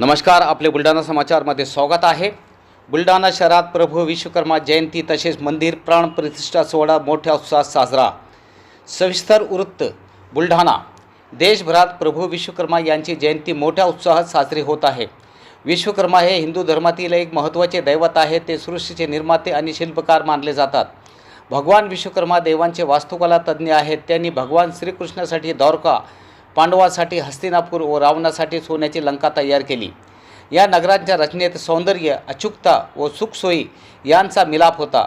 नमस्कार आपले बुलढाणा समाचारमध्ये स्वागत आहे. बुलढाणा शहरात प्रभू विश्वकर्मा जयंती तसेच मंदिर प्राण प्रतिष्ठा सोहळा मोठ्या उत्साहात साजरा. सविस्तर वृत्त बुलढाणा. देशभरात प्रभू विश्वकर्मा यांची जयंती मोठ्या उत्साहात साजरी होत आहे. विश्वकर्मा हे हिंदू धर्मातील एक महत्त्वाचे दैवत आहे ते सृष्टीचे निर्माते आणि शिल्पकार मानले जातात. भगवान विश्वकर्मा देवांचे वास्तुकला तज्ज्ञ आहेत त्यांनी भगवान श्रीकृष्णासाठी द्वारका पांडवासाठी हस्तिनापूर व रावणासाठी सोन्याची लंका तयार केली. या नगरांच्या रचनेत सौंदर्य अचूकता व सुखसोयी यांचा मिलाप होता.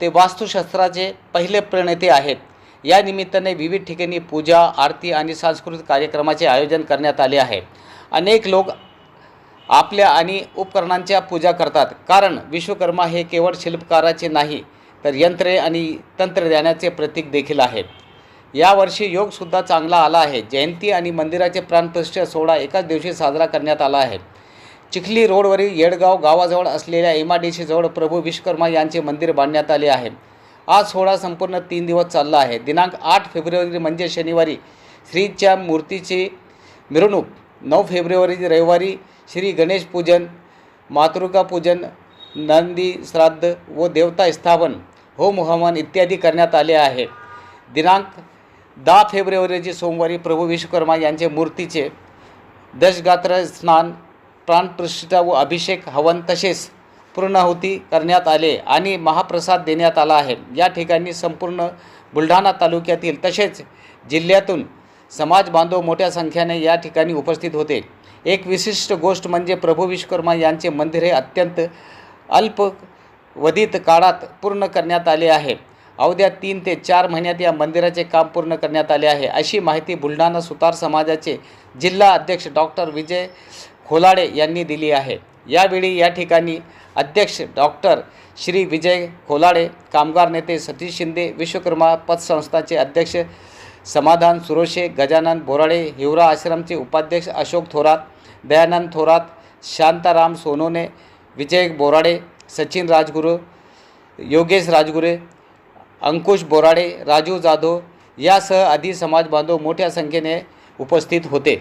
ते वास्तुशास्त्राचे पहिले प्रणेते आहेत. या निमित्ताने विविध ठिकाणी पूजा आरती आणि सांस्कृतिक कार्यक्रमाचे आयोजन करण्यात आले आहे. अनेक लोक आपल्या आणि उपकरणांच्या पूजा करतात. कारण विश्वकर्मा हे केवळ शिल्पकाराचे नाही तर यंत्रे आणि तंत्रज्ञानाचे प्रतीक देखील आहेत. यावर्षी योगसुद्धा चांगला आला आहे. जयंती आणि मंदिराचे प्राणप्रतिष्ठा सोहळा एकाच दिवशी साजरा करण्यात आला आहे. चिखली रोडवरील येडगाव गावाजवळ असलेल्या एम डी सीजवळ प्रभू विश्वकर्मा यांचे मंदिर बांधण्यात आले आहे. आज सोहळा संपूर्ण तीन दिवस चालला आहे. दिनांक आठ फेब्रुवारी म्हणजे शनिवारी श्रीच्या मूर्तीची मिरवणूक नऊ फेब्रुवारी रविवारी श्री गणेश पूजन मातृका पूजन नंदी श्राद्ध व देवता स्थापन होम हवन इत्यादी करण्यात आले आहे. दिनांक दहा फेब्रुवारी रोजी सोमवारी प्रभू विश्वकर्मा यांचे मूर्तीचे दशगात्र स्नान प्राणप्रतिष्ठा व अभिषेक हवन तसेच पूर्णाहुती करण्यात आले आणि महाप्रसाद देण्यात आला आहे. या ठिकाणी संपूर्ण बुलढाणा तालुक्यातील तसेच जिल्ह्यातून समाज बांधव मोठ्या संख्येने या ठिकाणी उपस्थित होते. एक विशिष्ट गोष्ट म्हणजे प्रभू विश्वकर्मा यांचे मंदिर हे अत्यंत अल्पवधित काळात पूर्ण करण्यात आले आहे. अवघ्या तीन ते चार महिन्यात या मंदिराचे काम पूर्ण करण्यात आले आहे. अशी माहिती बुलढाणा सुतार समाजाचे जिल्हा अध्यक्ष डॉक्टर विजय खोलाडे यांनी दिली आहे. यावेळी या ठिकाणी अध्यक्ष डॉक्टर श्री विजय खोलाडे कामगार नेते सतीश शिंदे विश्वकर्मा पतसंस्थाचे अध्यक्ष समाधान सुरोशे गजानन बोराडे हिवरा आश्रमचे उपाध्यक्ष अशोक थोरात दयानंद थोरात शांताराम सोनोने विजय बोराडे सचिन राजगुरू योगेश राजगुरे अंकुश बोराडे राजू जाधव यासह आदी समाज बांधव मोठ्या संख्येने उपस्थित होते.